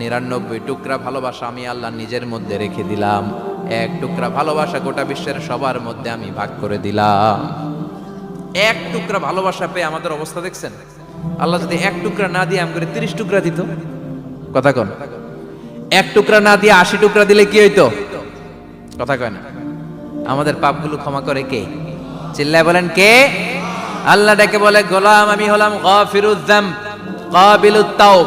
নিরানব্বই টুকরা ভালোবাসা আমি আল্লাহ নিজের মধ্যে রেখে দিলাম। এক টুকরা ভালোবাসা গোটা বিশ্বের সবার মধ্যে আমি ভাগ করে দিলাম। এক টুকরা ভালোবাসা পেয়ে আমাদের অবস্থা দেখছেন? আল্লাহ যদি এক টুকরা না দিয়ে আমি করে তিরিশ টুকরা দিত, কথা কন। এক টুকরা না দিয়ে আশি টুকরা দিলে কি হইতো? কথা কয় না। আমাদের পাপগুলো ক্ষমা করে কে? চিল্লায় বলেন কে? আল্লাহ ডেকে বলে, গোলাম আমি হলাম গফিরুদ্দাম কাবিলুত তাওব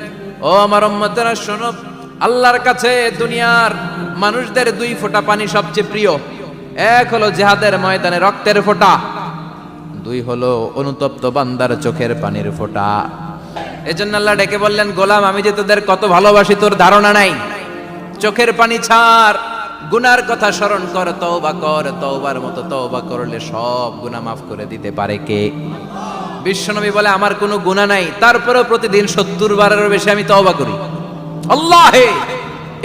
ও আমার উম্মতেরা, শোনো। আল্লাহর কাছে দুনিয়ার মানুষদের দুই ফোঁটা পানি সবচেয়ে প্রিয়। এক হলো জেহাদের ময়দানে রক্তের ফোঁটা। দুই হলো অনুতপ্ত বান্দার চোখের পানির ফোঁটা। এজন্য আল্লাহ ডেকে বললেন, গোলাম, আমি যে তোদের কত ভালোবাসি, তোর ধারণা নাই। চোখের পানি ছাড়। গুনার কথা স্মরণ কর, তওবা কর, তওবার মতো তওবা করলে সব গুনাহ মাফ করে দিতে পারে কে? বিশ্বনবী বলে, আমার কোনো গুণা নাই। তারপরেও প্রতিদিন সত্তর বারেরও বেশি আমি তওবা করি। আল্লাহে!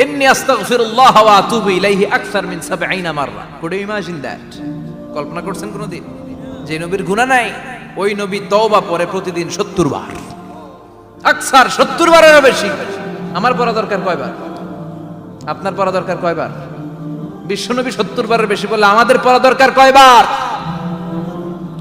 ইন্নী আস্তাগফিরুল্লাহ ওয়া আতুবু ইলাইহি আকসার মিন 70 মাররা। কুড ইউ ইমাজিন দ্যাট কল্পনা করছেন কোনোদিন? যে নবীর গুনাহ নাই, ওই নবী তওবা পরে প্রতিদিন সত্তর বার। আকসার সত্তর বারেরও বেশি। আমার পড়া দরকার কয়বার আপনার পড়া দরকার কয়বার বিশ্বনবী সত্তর বারের বেশি বললে, আমাদের পড়া দরকার কয়বার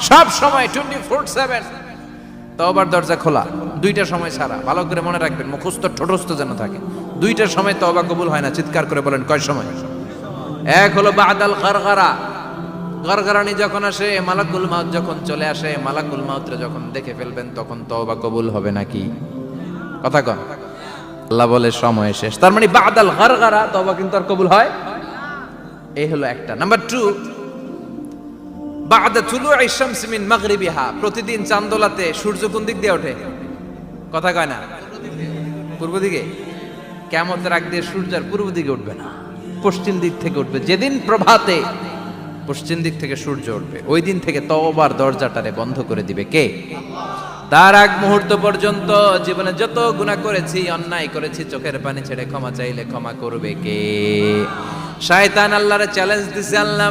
সব সময় টোয়েন্টি ফোর সেভেন তবার দরজা খোলা, দুইটা সময় ছাড়া ভালো করে মনে রাখবেন, মুখস্থ ঠোটস্থ যেন থাকে। দুইটার সময় তওবা কবুল হয় না, চিৎকার করে বলেন, কয় সময়? এক হলো বাদাল গারগারা। গারগারানি যখন আসে, মালাকুল মাউত যখন চলে আসে, মালাকুল মাউতরে যখন দেখে ফেলবেন, তখন তওবা কবুল হবে নাকি? কথা কন। আল্লাহ বলে, সময় শেষ। তার মানে বাদাল গারগারা, তওবা কিন্তু আর কবুল হয়? এই হলো একটা। নাম্বার টু বাদা তুলু শামস মিন মাগরিবিহা। প্রতিদিন চান্দোলাতে সূর্য কোন দিক দিয়ে ওঠে? কথা কয় না? পূর্ব দিকে? কেমতের আগ দিয়ে সূর্য আর পূর্ব দিকে উঠবে না। পশ্চিম দিক থেকে উঠবে। যেদিন প্রভাতে পশ্চিম দিক থেকে সূর্য উঠবে, ওই দিন থেকে তওবার দরজাটারে বন্ধ করে দিবে কে? তার আগ মুহূর্ত পর্যন্ত জীবনে যত গুনাহ করেছি, অন্যায় করেছি, চোখের পানি ছেড়ে ক্ষমা চাইলে ক্ষমা করবে কে? শয়তান আল্লাহরে চ্যালেঞ্জ দিছে আল্লাহ।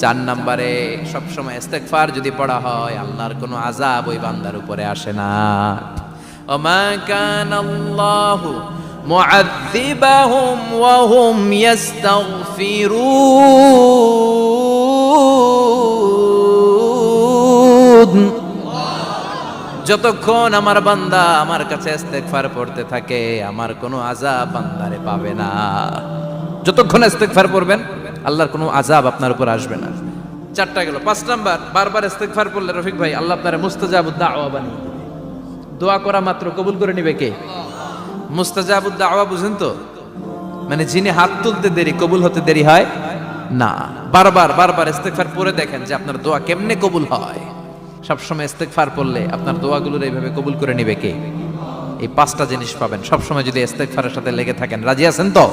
চার নম্বরে, সবসময় ইস্তেগফার যদি পড়া হয়, আল্লাহর কোনো আজাব ওই বান্দার উপরে আসে না। ওমা কান আল্লাহু মুআযিবাহুম ওয়া হুম যতক্ষণ আমার বান্দা আমার কাছে ইস্তেগফার পড়তে থাকে, আমার কোনো আজাব বান্দারে পাবে না। যতক্ষণ ইস্তেগফার পড়বেন আল্লাহর কোনো আজাব আপনার উপর আসবে না। চারটা গেল। পাঁচ নাম্বার, বারবার ইস্তেগফার পড়লে রফিক ভাই, আল্লাহ আপনার মুস্তাজাবুদ দাওয়া বানিয়ে দোয়া করা মাত্র কবুল করে নিবে কে? মুস্তাজাবুদ আওয়া বুঝেন তো? মানে যিনি হাত তুলতে দেরি, কবুল হতে দেরি হয় না। বারবার বারবার ইস্তেগফার পড়ে দেখেন যে আপনার দোয়া কেমনে কবুল হয়। সবসময় ইস্তেগফার পড়লে আপনার দোয়াগুলোর এইভাবে কবুল করে নিবে কে? এই পাঁচটা জিনিস পাবেন। সবসময় যদি ইস্তেগফারের সাথে লেগে থাকেন। রাজি আছেন তো?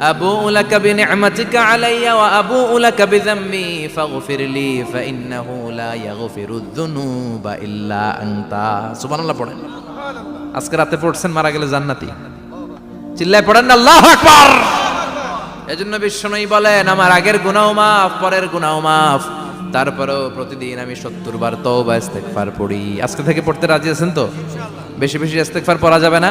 أبوء لك بنعمتك علي وأبوء لك بذنبي فاغفر لي فإنه لا يغفر الذنوب إلا أنت سبحان الله পড়েন আজকে রাতে পড়ছেন মারা গেলে জান্নাতি চিল্লায় পড়েন না আল্লাহু আকবার এজন্য বিশ্বনবী বলেন আমার আগের গুনাহ মাফ পরের গুনাহ মাফ তারপরেও প্রতিদিন আমি সত্তর বার তওবা ইস্তেগফার পড়ি আজকে থেকে পড়তে রাজি আছেন তো বেশি বেশি ইস্তেগফার পড়া যাবে না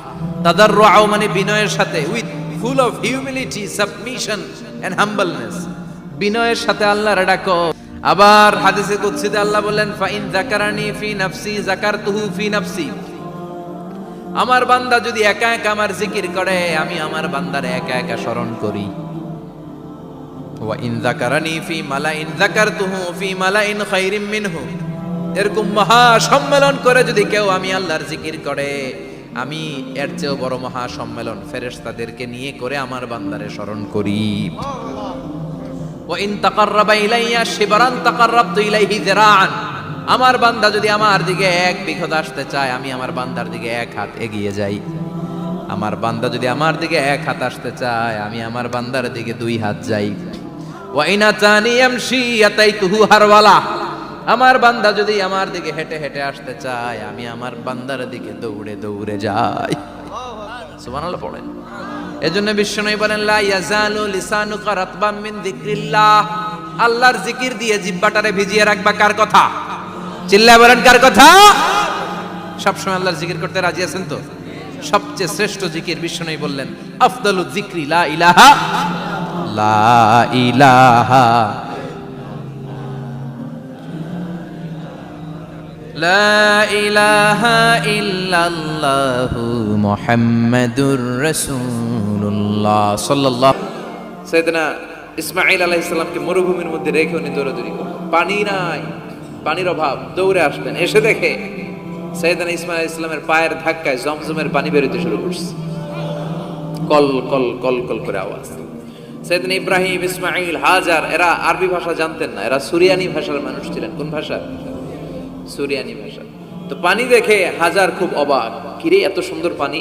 তাদাররুআ মানে বিনয়ের সাথে, with full of humility, submission humbleness বিনয়ের সাথে আবার হাদিসে আল্লাহ বলেন ফাইন যাকারানি ফি নাফসি ফি নাফসি। আমার বান্দা যদি একা একা আমার জিকির করে, আমি আমার বান্দারে একা একা স্মরণ করি। ওয়া ইন যাকারানি ফি মালাইন, যাকারতুহু ফি খাইরিম মিনহু। এরকম মহা সম্মেলন করে যদি কেউ আমি আল্লাহর জিকির করে আমি এর চেয়েও বড় মহা সম্মেলন ফেরেশতাদেরকে নিয়ে করে আমার বান্দারে স্মরণ করি। আমার বান্দা যদি আমার দিকে এক বিঘত আসতে চায়, আমি আমার বান্দার দিকে এক হাত এগিয়ে যাই। আমার বান্দা যদি আমার দিকে এক হাত আসতে চায়, আমি আমার বান্দার দিকে দুই হাত যাই। ওয়াইনা তানি ইয়ামশি ইয়াতাইতুহু হারওয়ালা। আমার বান্দা যদি আমার দিকে হেঁটে হেঁটে আসতে চায়, আমি আমার বান্দার দিকে দৌড়ে দৌড়ে যাই। সুবহানাল্লাহ পড়েন। এজন্য বিশ্বনবী বলেন, লা ইয়াজালু লিসানুকা রাতবাম মিন যিকরিল্লাহ। আল্লাহর জিকির দিয়ে জিব্বাটারে ভিজিয়ে রাখবা কার কথা? চিল্লায় বলেন, কার কথা? সবসময় আল্লাহর জিকির করতে রাজি আছেন তো? সবচেয়ে শ্রেষ্ঠ জিকির বিশ্বনবী বললেন, আফদালু জিক্রি লা ইলাহা লা ইলাহা মুহাম্মাদুর রাসূলুল্লাহ সাল্লাল্লাহু সাইয়েদনা ইসমাঈল আলাইহিস সালামকে মরুভূমির মধ্যে রেখে উনি দৌড়াদৌড়ি পানি নাই, পানির অভাব, দৌড়ে আসলেন, এসে দেখে সৈয়দানা ইসমাইল ইসলামের পায়ের ধাক্কায় জমজমের পানি বেরোতে শুরু করছে। কল কল কল কল করে আওয়াজ। সৈয়দিন ইব্রাহিম ইসমাইল হাজার, এরা আরবি ভাষা জানতেন না, এরা সুরিয়ানি ভাষার মানুষ ছিলেন। কোন ভাষা? সুরিয়ানি ভাষা। তো পানি দেখে হাজার খুব অবাক, কিরে, এত সুন্দর পানি?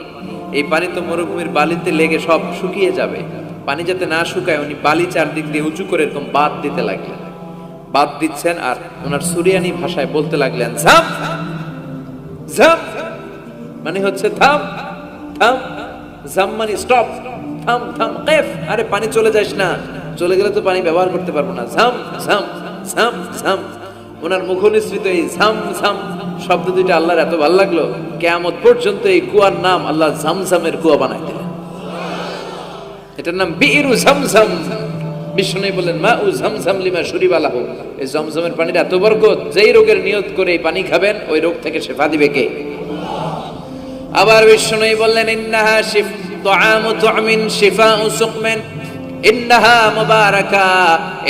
এই পানি তো মরুভূমির বালিতে লেগে সব শুকিয়ে যাবে। পানি যাতে না শুকায়, উনি বালি চারদিক দিয়ে উঁচু করে এরকম বাদ দিতে লাগলেন। বাদ দিচ্ছেন আর ওনার সুরিয়ানি ভাষায় বলতে লাগলেন ঝাম ঝাম মানে হচ্ছে থাম থাম ঝাম মানে স্টপ থাম থাম, কেফ, আরে পানি চলে যাস না। চলে গেলে তো পানি ব্যবহার করতে পারব না। ঝাম ঝাম ঝাম ঝাম ওনার মুখ নিঃসৃত এই ঝাম শব্দ দুইটা আল্লাহর এত ভালো লাগল, কেয়ামত পর্যন্ত এই কুয়ার নাম আল্লাহ ঝামঝামের কুয়া বানাই দিলেন। এটার নাম বীরু ঝমঝম বিষ্ণু বললেন মা উ ঝমঝম লিমা সুরিবালাহ এই জমজমের পানির এত বরকত, যেই রোগের নিয়ত করে এই পানি খাবেন, ওই রোগ থেকে শেফা দিবে কে? আবার বিষ্ণু বললেন, ইন্নাহা শিফ, তুআমু তুমিন শিফাউ সুকমিন।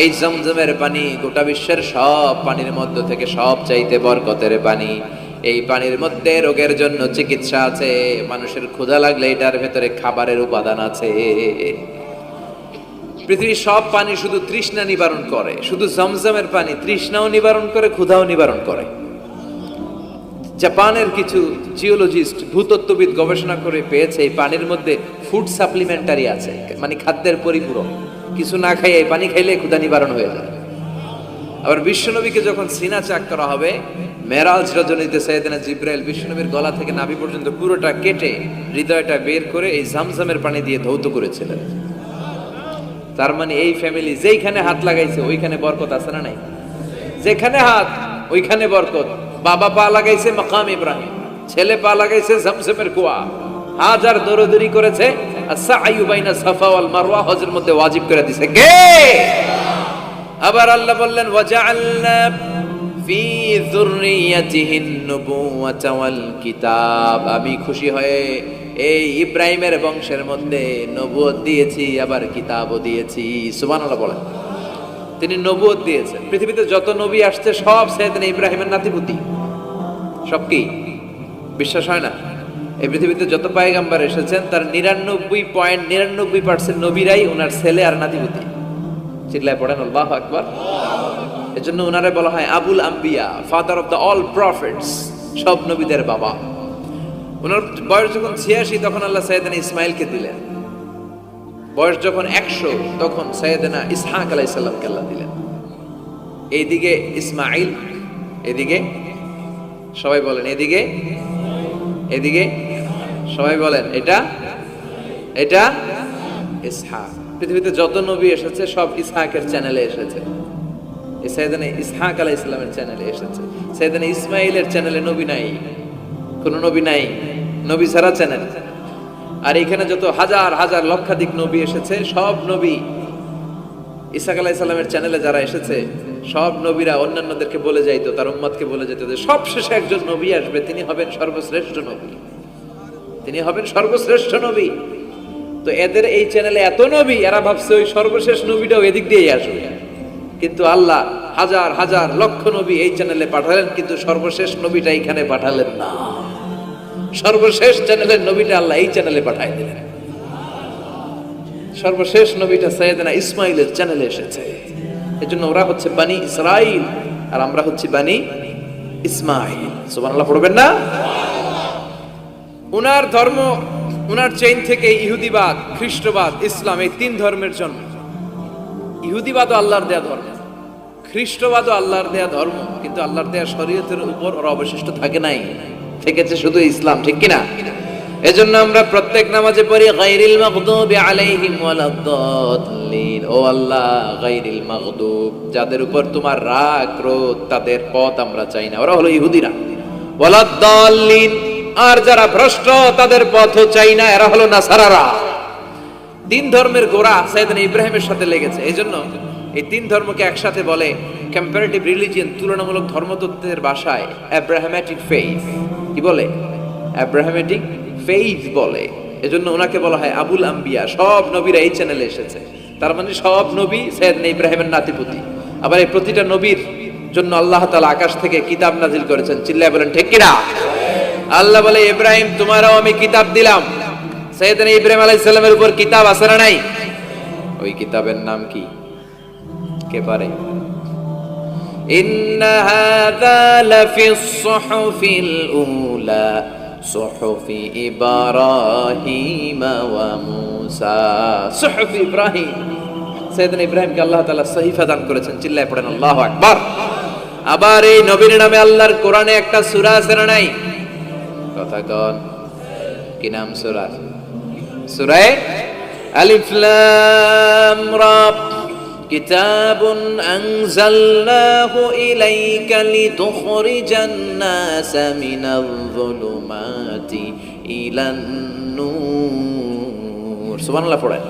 এই জমজমের পানি গোটা বিশ্বের সব পানির মধ্য থেকে সব চাইতে বরকতের পানি। এই পানির মধ্যে রোগের জন্য চিকিৎসা আছে, মানুষের ক্ষুধা লাগলে এটার ভেতরে খাবারের উপাদান আছে। পৃথিবীর সব পানি শুধু তৃষ্ণা নিবারণ করে, শুধু জমজমের পানি তৃষ্ণাও নিবারণ করে, ক্ষুধাও নিবারণ করে। জাপানের কিছু জিওলজিস্ট, ভূতত্ত্ববিদ গবেষণা করে পেয়েছে এই পানির মধ্যে ফুড সাপ্লিমেন্টারি আছে মানে খাদ্যের পরিপূরক। কিছু না খাইয়ে পানি খাইলে ক্ষুদা নিবারণ হয়ে যায়। আবার বিশ্বনবীকে যখন সিনা চাক করা হবে, মেরাজ রজনীতে সৈয়দনা জিব্রাইল বিশ্বনবীর গলা থেকে নাভি পর্যন্ত পুরোটা কেটে হৃদয়টা বের করে এই জামজামের পানি দিয়ে ধৌত করেছিলেন। তার মানে এই ফ্যামিলি যেইখানে হাত লাগাইছে, ওইখানে বরকত আছে না নাই? যেখানে হাত, ওইখানে বরকত। বাবা পা লাগাইছে মাকাম ইব্রাহিম, ছেলে পা লাগাইছে জামজামের কুয়া। হাজার দরদরি করেছে মারওয়া হজের মধ্যে ওয়াজিব করে আবার আল্লাহ বললেন আমি খুশি হয়ে এই ইব্রাহিমের বংশের মধ্যে নবুয়ত দিয়েছি, আবার কিতাবও দিয়েছি। সুবহানাল্লাহ বলেন। তিনি নবুয়ত দিয়েছেন। পৃথিবীতে যত নবী আসছে, সব সাইয়েদনা ইব্রাহিমের নাতিপুতি। সব কি? বিশ্বাস হয় না? এই পৃথিবীতে যত পায়গাম্বার এসেছেন, তার নিরানব্বই পয়েন্ট নিরানব্বই পার্সেন্ট নবীরাই ওনার ছেলে আর নাতিপুতি। চিল্লায় পড়েন, আল্লাহ আকবার। এজন্য ওনারে বলা হয় আবুল আম্বিয়া father of the all prophets সব নবীদের বাবা। ওনার বয়স যখন ছিয়াশি, তখন আল্লাহ সৈয়দানা ইসমাইলকে দিলেন। বয়স যখন একশো, তখন সৈয়দানা ইসহাক আলাইসাল্লামকে আল্লাহ দিলেন। এইদিকে ইসমাইল, এদিকে সবাই বলেন, এদিকে এদিকে সবাই বলেন, এটা? এটা? ইসহাক। পৃথিবীতে যত নবী এসেছে, সব ইসহাকের চ্যানেলে এসেছে। সাইদানে ইসহাক আলাহ ইসলামের চ্যানেলে এসেছে। সাইদানে ইসমাইলের চ্যানেলে নবী নাই। কোন নবী নাই। নবী ছাড়া চ্যানেল। আর এখানে যত হাজার হাজার, লক্ষাধিক নবী এসেছে, সব নবী ইসাক আলাহ ইসলামের চ্যানেলে যারা এসেছে, সব নবীরা অন্যান্যদেরকে বলে যাইতো, তার উম্মাদকে বলে যেত যে সবশেষে একজন নবী আসবে, তিনি হবেন সর্বশ্রেষ্ঠ নবী। তিনি হবেন সর্বশ্রেষ্ঠ নবী। তো এদের এই চ্যানেলে এত নবী, এরা ভাবছে ওই সর্বশেষ নবীটাও এদিক দিয়েই আসবে। কিন্তু আল্লাহ হাজার হাজার লক্ষ নবী এই চ্যানেলে পাঠালেন, কিন্তু সর্বশেষ নবীটা এখানে পাঠালেন না। সর্বশেষ চ্যানেলের নবীটা আল্লাহ এই চ্যানেলে পাঠাই দিলেন। সর্বশেষ নবীটা সৈয়দনা ইসমাইলের চ্যানেলে এসেছে। এজন্য ওরা হচ্ছে বানি ইসরাইল, আর আমরা হচ্ছে বানি ইসমাইল। সুবহানাল্লাহ, পড়বেন না? উনার ধর্ম, উনার চেইন থেকে ইহুদিবাদ, খ্রিস্টবাদ, ইসলাম, এই তিন ধর্মের জন্ম। ইহুদিবাদও আল্লাহর দেয়া ধর্ম, খ্রিস্টবাদও আল্লাহর দেয়া ধর্ম, কিন্তু আল্লাহর দেয়া শরীয়তের উপর ওরা অবশিষ্ট থাকে নাই। থেকেছে শুধু ইসলাম, ঠিক কিনা? এজন্য আমরা প্রত্যেক নামাজে পড়ি, গায়রিল মাগদুবি আলাইহিম ওয়ালাদ-দাল্লিন ও আল্লাহ, গায়রিল মাগদুব, যাদের উপর তোমার রাগ, ক্রোধ, তাদের পথ আমরা চাই না। ওরা হলো ইহুদিরা। ওয়ালাদ-দাল্লিন আর যারা ভ্রষ্ট, তাদের পথও চাই না, এরা হলো নাসারারা। তিন ধর্মের গোড়া সাইদানা ইব্রাহিমের সাথে লেগেছে। এই জন্য এই তিন ধর্মকে একসাথে বলে কম্পারেটিভ রিলিজিয়ন তুলনামূলক ধর্মতত্ত্বের ভাষায় অ্যাব্রাহামেটিক ফেইথ কি বলে? অ্যাব্রাহামেটিক ফেইথ বলে। এজন্য ওনাকে বলা হয় আবুল আম্বিয়া। সব নবীরা এই চ্যানেলে এসেছে। তার মানে সব নবী সৈয়দনা ইব্রাহিমের নাতিপুতি। আবার এই প্রতিটা নবীর জন্য আল্লাহ তালা আকাশ থেকে কিতাব নাজিল করেছেন। চিল্লায় বলেন, ঠিক কিনা আল্লাহ বলে ইব্রাহিম তোমারও আমি কিতাব দিলাম সৈয়দনা ইব্রাহিম আলাইহিস সালামের উপর কিতাব আছে না নাই ওই কিতাবের নাম কি কে পারে إن هذا لفي الصحف الأولى صحف إبراهيم وموسى صحف إبراهيم সৈয়দনা ইব্রাহিমকে আল্লাহ তাআলা সহিফা দান করেছেন চিল্লায় পড়েন আল্লাহু আকবার আবার এই নবীর নামে আল্লাহর কোরআনে একটা সূরা আছে না নাই কথা কন কি নাম সূরার সূরায়ে আলিফ লাম রা كتاب أنزلناه إليك لتخرج الناس من الظلمات إلى النور سبحان الله পড়েন